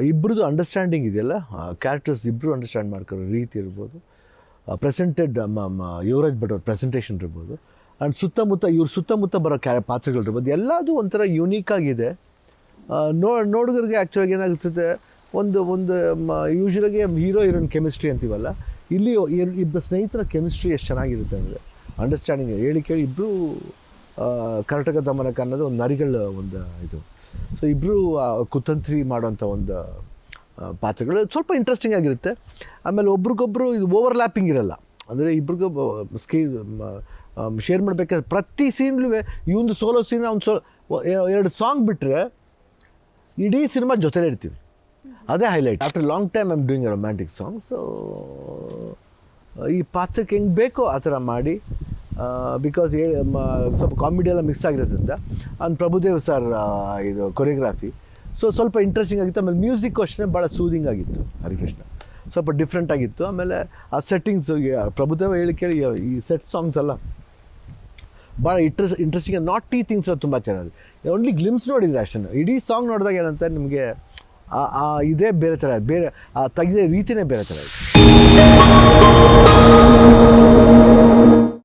ಇಬ್ಬರದು ಅಂಡರ್ಸ್ಟ್ಯಾಂಡಿಂಗ್ ಇದೆಯಲ್ಲ? ಕ್ಯಾರೆಕ್ಟರ್ಸ್ ಇಬ್ಬರು ಅಂಡರ್ಸ್ಟ್ಯಾಂಡ್ ಮಾಡ್ಕೊಳ್ಳೋ ರೀತಿ ಇರ್ಬೋದು. ಪ್ರೆಸೆಂಟೆಡ್ ಯುವರಾಜ್ ಭಟ್ ಅವ್ರ ಪ್ರೆಸೆಂಟೇಷನ್ ಇರ್ಬೋದು. ಆ್ಯಂಡ್ ಸುತ್ತಮುತ್ತ ಇವ್ರ ಸುತ್ತಮುತ್ತ ಬರೋ ಕ್ಯಾ ಪಾತ್ರಗಳಿರ್ಬೋದು ಎಲ್ಲದೂ ಒಂಥರ ಯುನೀಕ್ ಆಗಿದೆ. ಆ, ನೋ ನೋಡುಗರಿಗೆ ಆ್ಯಕ್ಚುಲಾಗಿ ಏನಾಗ್ತದೆ? ಒಂದು ಒಂದು ಯೂಶ್ವಲಾಗಿ ಹೀರೋ ಹೀರೋಯಿನ್ ಕೆಮಿಸ್ಟ್ರಿ ಅಂತೀವಲ್ಲ? ಇಲ್ಲಿ ಇಬ್ಬರು ಸ್ನೇಹಿತರ ಕೆಮಿಸ್ಟ್ರಿ ಎಷ್ಟು ಚೆನ್ನಾಗಿರುತ್ತೆ ಅಂದರೆ ಅಂಡರ್ಸ್ಟ್ಯಾಂಡಿಂಗ್ ಹೇಳಿ ಕೇಳಿ ಇಬ್ಬರು ಕರ್ನಾಟಕ ದಮನಕ ಅನ್ನೋದು ಒಂದು ನರಿಗಳ ಒಂದು ಇದು. ಸೊ ಇಬ್ಬರು ಕುತಂತ್ರಿ ಮಾಡೋಂಥ ಒಂದು ಪಾತ್ರಗಳು. ಸ್ವಲ್ಪ ಇಂಟ್ರೆಸ್ಟಿಂಗ್ ಆಗಿರುತ್ತೆ. ಆಮೇಲೆ ಒಬ್ರಿಗೊಬ್ರು ಇದು ಓವರ್ಲ್ಯಾಪಿಂಗ್ ಇರಲ್ಲ. ಅಂದರೆ ಇಬ್ರಿಗೂ ಸ್ಕೀ ಶೇರ್ ಮಾಡಬೇಕಾದ್ರೆ ಪ್ರತಿ ಸೀನ್ಲೂ ಒಂದು ಸೋಲೋ ಸೀನ್ ಅವ್ನು ಸೋ ಎರಡು ಸಾಂಗ್ ಬಿಟ್ಟರೆ ಇಡೀ ಸಿನಿಮಾ ಜೊತೆಲೇ ಇರ್ತೀವಿ. ಅದೇ highlight after long time I'm doing romantic song so ಈ ಪಾತ್ರಕ್ಕೆ ಹೆಂಗೆ ಬೇಕೋ ಆ ಥರ ಮಾಡಿ ಬಿಕಾಸ್ ಸ್ವಲ್ಪ ಕಾಮಿಡಿ ಎಲ್ಲ ಮಿಕ್ಸ್ ಆಗಿರೋದ್ರಿಂದ. ಅಂದ್ ಪ್ರಭುದೇವ್ ಸರ್ ಇದು ಕೊರಿಯೋಗ್ರಾಫಿ ಸೊ ಸ್ವಲ್ಪ ಇಂಟ್ರೆಸ್ಟಿಂಗ್ ಆಗಿತ್ತು. ಆಮೇಲೆ ಮ್ಯೂಸಿಕ್ ಅಷ್ಟೇ ಭಾಳ ಸೂದಿಂಗ್ ಆಗಿತ್ತು, ಹರಿಕೃಷ್ಣ. ಸ್ವಲ್ಪ ಡಿಫ್ರೆಂಟ್ ಆಗಿತ್ತು. ಆಮೇಲೆ ಆ ಸೆಟ್ಟಿಂಗ್ಸ್ ಪ್ರಭುದೇವ ಹೇಳಿ ಕೇಳಿ, ಈ ಸೆಟ್ ಸಾಂಗ್ಸ್ ಎಲ್ಲ. ಭಾಳ interest interesting not naughty things ತುಂಬ ಚೆನ್ನಾಗಿ ಓನ್ಲಿ ಗ್ಲಿಮ್ಸ್ ನೋಡಿದ್ರೆ ಅಷ್ಟೇ. ಇಡೀ ಸಾಂಗ್ ನೋಡಿದಾಗ ಏನಂತ ನಿಮಗೆ, ಆ ಇದೇ ಬೇರೆ ಥರ ಬೇರೆ, ಆ, ತೆಗೆದ ರೀತಿನೇ ಬೇರೆ ಥರ ಇದೆ.